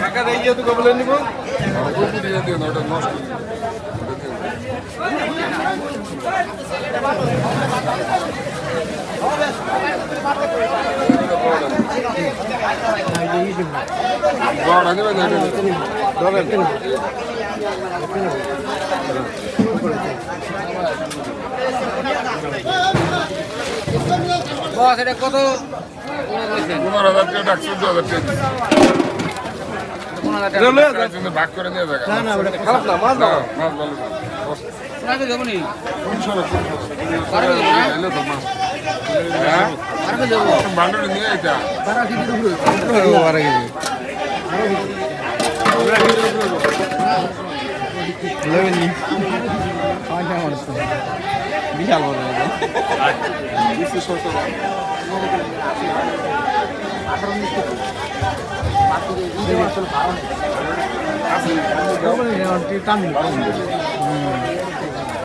টাকা দিয়ে গিয়ে তো কবলে নিব বস এটা কত? পনেরো হাজার টাকা হাজার টাকা ভাগ করে নিয়ে দেখা না না ওটা খারাপ না মাছ না, মাছ ভালো টাকা দেবো নি? বারো কেজি বান্ডলে নিয়ে এটা বিশাল বড় টান